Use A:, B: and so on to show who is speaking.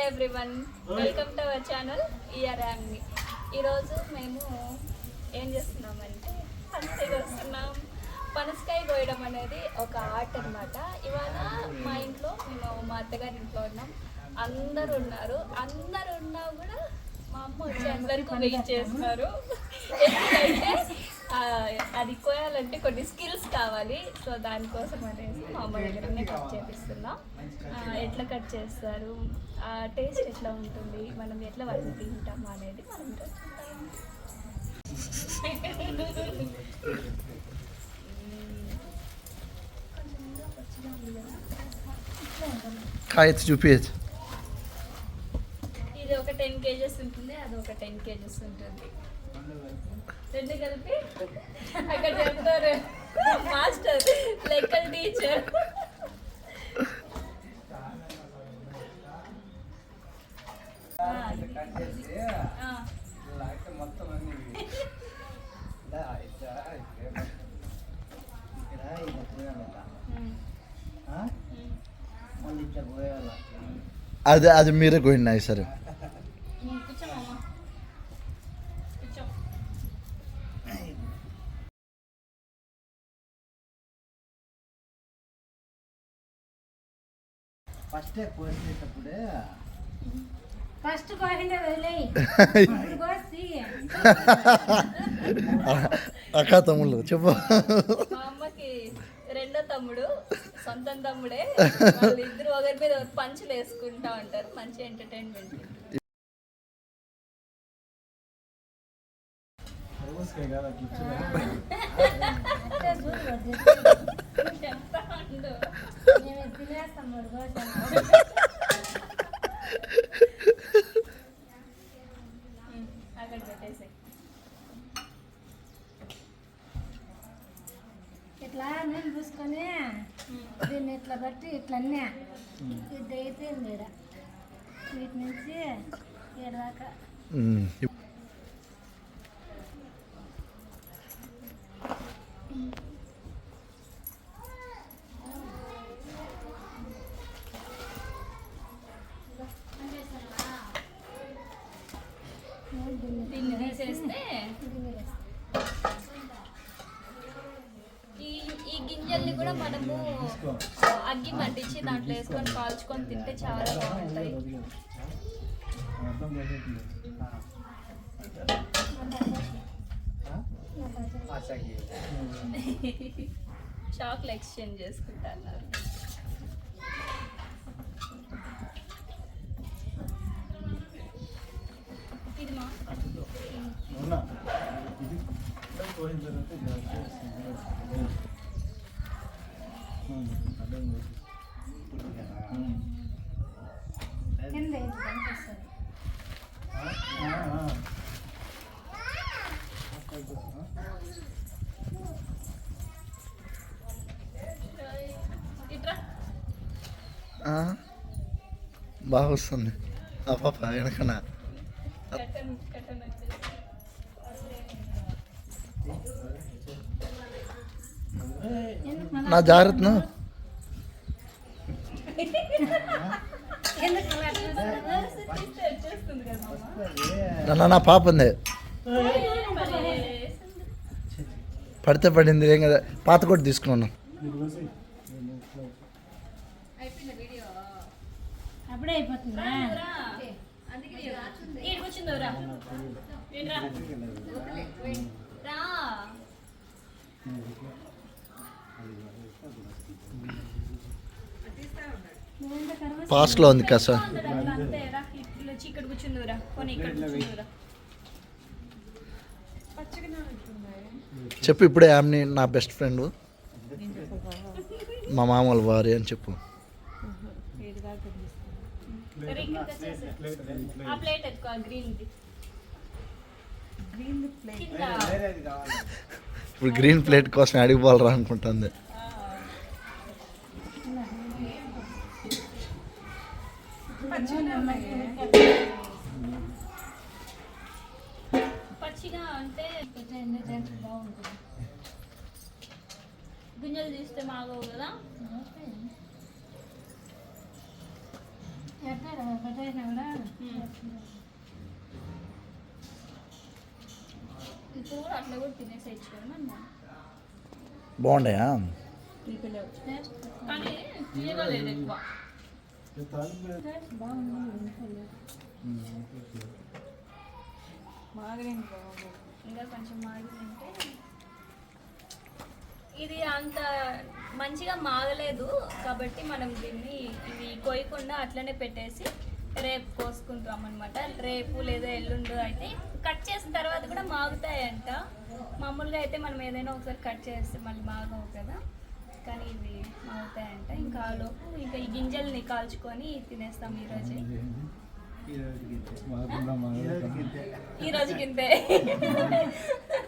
A: Hello everyone welcome to our channel year యామ్ని ఈరోజు మేము ఏం చేస్తున్నామంటే పనసకాయ కోస్తున్నాం పనసకాయ కోయడం అనేది ఒక ఆర్ట్ అన్నమాట. ఇవాళ మా ఇంట్లో మేము మా అత్తగారి ఇంట్లో ఉన్నాం. అందరు ఉన్నారు. అందరు ఉన్నా కూడా మా అమ్మ వచ్చి అందరికీ వెయిట్ చేస్తున్నారు. ఎందుకంటే అది కోయాలంటే కొన్ని స్కిల్స్ కావాలి. సో దానికోసం అనేసి మా అమ్మ దగ్గరనే కట్ చేపిస్తున్నాం. ఎట్లా కట్ చేస్తారు? ఆ టేస్ట్ ఎట్లా ఉంటుంది? మనం ఎట్లా వాటిని తింటాము అనేది మనం.
B: కాయత్ చూపించచ్చు
A: ఇది ఒక టెన్ కేజెస్ ఉంటుంది అది ఒక టెన్ కేజెస్ ఉంటుంది. రెండు కలిపి అక్కడ చెప్తారు. మాస్టర్ లెక్కల టీచర్.
C: మొత్తం అన్ని
B: అది అది మీరే కోయండి సరే.
C: ఫస్టే కోసేటప్పుడే.
D: ఫస్ట్ కోసిందే వదిలేయి. ఇప్పుడు కోసి.
B: అక్క తమ్ముళ్ళు చెప్పు.
A: మా అమ్మకి రెండో తమ్ముడు సొంతం తమ్ముడే. వాళ్ళు ఇద్దరు ఒకరి మీద ఒకరు పంచులు వేసుకుంటా ఉంటారు మంచి ఎంటర్టైన్మెంట్.
D: మేము తినేస్తాం మూడు కోసం
A: ఉమ్, అక్కడ పెట్టేసి
D: ఇట్లా నేను చూసుకొని దీన్ని ఇట్లా బట్టి ఇట్లా అన్నా ఇది అయిపోయింది ఈడ వీటి నుంచి ఈడ దాకా
B: ఉమ్.
D: నేను దీన్ని
A: దీన్ని తీసేస్తే
D: దీన్ని వేస్తా.
A: ఈ ఈ గింజల్ని కూడా మనము అగ్గి పండించి దాంట్లో వేసుకొని కాల్చుకొని తింటే చాలా బాగుంటాయి.
C: ఆశకి
A: షాక్లు ఎక్స్చేంజ్ చేసుకుంటారు ఇది మా
D: కింద కనిపిస్తుంది
B: ఆ? బాగా వస్తుంది ఆ పాప వెనకన.
A: కట్టన్ వచ్చేసి
D: ఎందుకు మళ్ళా
B: నా జాగ్రత్తను
D: ఎందుకు మళ్ళా అట్లా చూస్తున్నావు?
A: తీస్తే వచ్చేస్తుంది కదా మామ.
B: నన్న నా పాప ఉంది. పడితే పడింది ఏం కదా పాత కూడా తీసుకున్నాను
D: అప్పుడే అయిపోతుందా
A: రా.
B: పాస్ట్లో ఉంది కదా సార్.
A: ఇక్కడ
B: చెప్పు ఇప్పుడే ఆమెని నా బెస్ట్ ఫ్రెండ్ మా మామూలు వారి అని చెప్పు. ఇప్పుడు గ్రీన్ ప్లేట్ కోసం అడిగిపోవాలరా అనుకుంటుంది.
A: పచ్చిగా అంటే
D: బాగుంటుంది.
A: గింజలు తీస్తే మాగవు కదా? ఇప్పుడు కూడా అట్లా కూడా తినేసేయచ్చు కదా మనం కానీ తీయగలేదు ఎక్కువ.
D: బాగుంది
A: ఇంకా కొంచెం మాగిందంటే ఇది అంత మంచిగా మాగలేదు కాబట్టి మనం దీన్ని ఇవి కొయ్యకుండా అట్లనే పెట్టేసి రేపు కోసుకుంటాం అనమాట రేపు లేదా ఎల్లుండు అయితే కట్ చేసిన తర్వాత కూడా మాగుతాయంట. మామూలుగా అయితే మనం ఏదైనా ఒకసారి కట్ చేస్తే మళ్ళీ మాగవు కదా. కానీ ఇవి మాగు లోపు ఇంకా ఈ గింజల్ని కాల్చుకొని తినేస్తాం ఈరోజే
C: ఈ ఇంతే.
A: ఈ రోజు కిందే